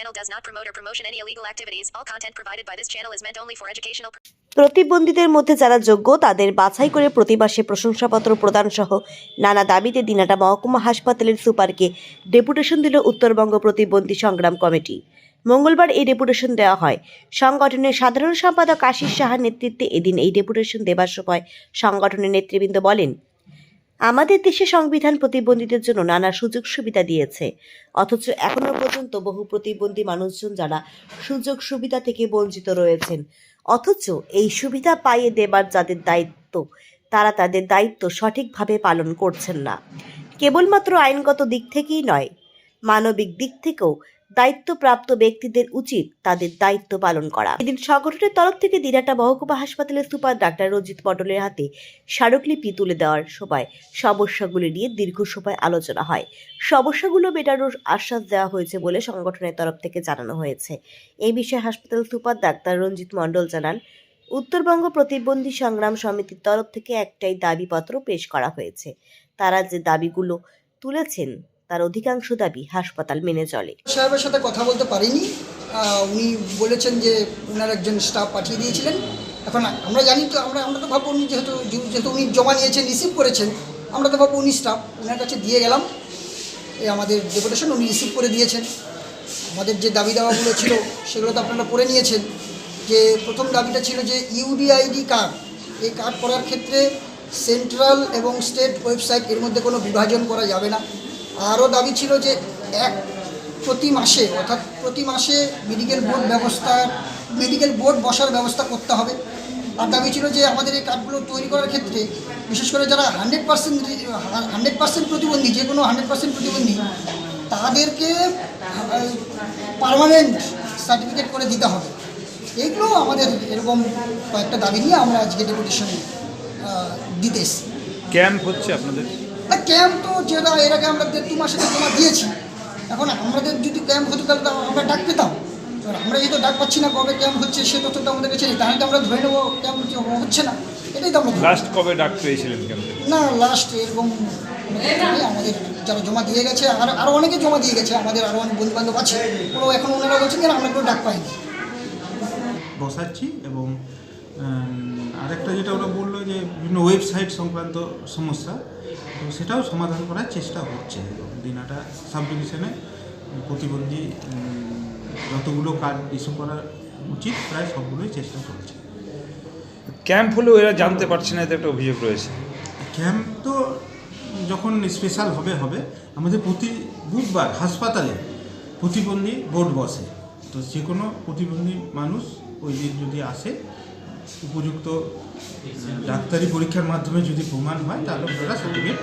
channel does not promote or promotion any illegal activities. All content provided by this channel is meant only for educational প্রতিবন্ধীদের মধ্যে যারা যোগ্য, তাদের বাছাই করে প্রতি মাসে প্রশংসাপত্র প্রদান সহ নানা দাবিতে দিনাটা মহকুমা হাসপাতালের সুপারকে ডেপুটেশন দিল উত্তরবঙ্গ প্রতিবন্ধী সংগ্রাম কমিটি মঙ্গলবার এই ডেপুটেশন দেওয়া হয় সংগঠনের সাধারণ সম্পাদক আশিস সাহার নেতৃত্বে এদিন এই ডেপুটেশন দেবার সময় সংগঠনের নেতৃবৃন্দ বলেন আমাদের দেশে সংবিধান প্রতিবন্ধীদের জন্য নানা সুযোগ সুবিধা দিয়েছে। অথচ এখনও পর্যন্ত বহু প্রতিবন্ধী মানুষজন যারা সুযোগ সুবিধা থেকে বঞ্চিত রয়েছেন, অথচ এই সুবিধা পাইয়ে দেবার যাদের দায়িত্ব, তারা তাদের দায়িত্ব সঠিকভাবে পালন করছেন না। কেবলমাত্র আইনগত দিক থেকেই নয় মানবিক দিক থেকেও দায়িত্বপ্রাপ্ত ব্যক্তিদের উচিত তাদের দায়িত্ব পালন করা। এদিন সংগঠনের তরফ থেকে দিনাটা মহকুমা হাসপাতালের সুপার ডাক্তার রঞ্জিত মণ্ডলের হাতে স্মারকলিপি তুলে দেওয়ার সময় সমস্যাগুলি নিয়ে দীর্ঘ সময় আলোচনা হয়। সমস্যাগুলো মেটানোর আশ্বাস দেওয়া হয়েছে বলে সংগঠনের তরফ থেকে জানানো হয়েছে। এই বিষয়ে হাসপাতাল সুপার ডাক্তার রঞ্জিত মণ্ডল জানান, উত্তরবঙ্গ প্রতিবন্ধী সংগ্রাম সমিতির তরফ থেকে একটাই দাবিপত্র পেশ করা হয়েছে। তারা যে দাবিগুলো তুলেছেন তার অধিকাংশ দাবি হাসপাতাল মেনে চলে। সাহেবের সাথে কথা বলতে পারিনি। উনি বলেছেন যে ওনার একজন স্টাফ পাঠিয়ে দিয়েছিলেন। এখন আমরা জানি তো, আমরা আমরা তো ভাববো উনি যেহেতু যেহেতু উনি জমা নিয়েছেন রিসিভ করেছেন, আমরা তো ভাববো উনি স্টাফ ওনার কাছে দিয়ে গেলাম। এই আমাদের ডেপুটেশন উনি রিসিভ করে দিয়েছেন। আমাদের যে দাবি দাওয়াগুলো ছিল, সেগুলো তো আপনারা পড়ে নিয়েছেন। যে প্রথম দাবিটা ছিল যে ইউডিআইডি কার্ড এই কার্ড করার ক্ষেত্রে সেন্ট্রাল এবং স্টেট ওয়েবসাইট এর মধ্যে কোনো বিভাজন করা যাবে না। আরও দাবি ছিল যে এক প্রতি মাসে, অর্থাৎ প্রতি মাসে মেডিকেল বোর্ড ব্যবস্থা মেডিকেল বোর্ড বসার ব্যবস্থা করতে হবে। আর দাবি ছিল যে আমাদের এই কার্ডগুলো তৈরি করার ক্ষেত্রে বিশেষ করে যারা হান্ড্রেড পার্সেন্ট হান্ড্রেড পার্সেন্ট প্রতিবন্ধী, যে কোনো হান্ড্রেড পার্সেন্ট প্রতিবন্ধী, তাদেরকে পার্মানেন্ট সার্টিফিকেট করে দিতে হবে। এইগুলো আমাদের এরকম কয়েকটা দাবি নিয়ে আমরা আজকে ডেপুটেশন দিতে ক্যাম্প হচ্ছে আপনাদের? না ক্যাম্প তো যেটা এর আগে আমরা দেড় দু মাসে জমা দিয়েছি। এখন আমাদের যদি ক্যাম্প হতো তাহলে তো আমরা ডাক পেতাম। এবার আমরা যেহেতু ডাক পাচ্ছি না কবে ক্যাম্প হচ্ছে সে তথ্যটা আমাদের কাছে নেই। তাহলে তো আমরা ধরে নেব ক্যাম্প হচ্ছে না এটাই তো আমরা লাস্ট কবে ডাক পেয়েছিলেন ক্যাম্পে না লাস্ট এরকম। আমাদের যারা জমা দিয়ে গেছে আর আরও অনেকে জমা দিয়ে গেছে আমাদের আরও অনেক বন্ধু বান্ধব আছে। কোনো এখন ওনারা বলছেন যে না, আমরা কোনো ডাক পাইনি। বসাচ্ছি এবং আরেকটা যেটা ওরা বলল যে বিভিন্ন ওয়েবসাইট সংক্রান্ত সমস্যা তো সেটাও সমাধান করার চেষ্টা হচ্ছে। দিনাটা সাব ডিভিশনে প্রতিবন্ধী যতগুলো কার্ড ইস্যু করা উচিত প্রায় সবগুলোই চেষ্টা চলছে। ক্যাম্প হলেও এরা জানতে পারছে না এতে একটা অভিযোগ রয়েছে। ক্যাম্প তো যখন স্পেশাল হবে হবে আমাদের প্রতি বুধবার হাসপাতালে প্রতিবন্ধী বোর্ড বসে। তো যে কোনো প্রতিবন্ধী মানুষ ওই দিন যদি আসে উপযুক্ত ডাক্তারি পরীক্ষার মাধ্যমে যদি প্রমাণ হয় তাহলে ওনারা সার্টিফিকেট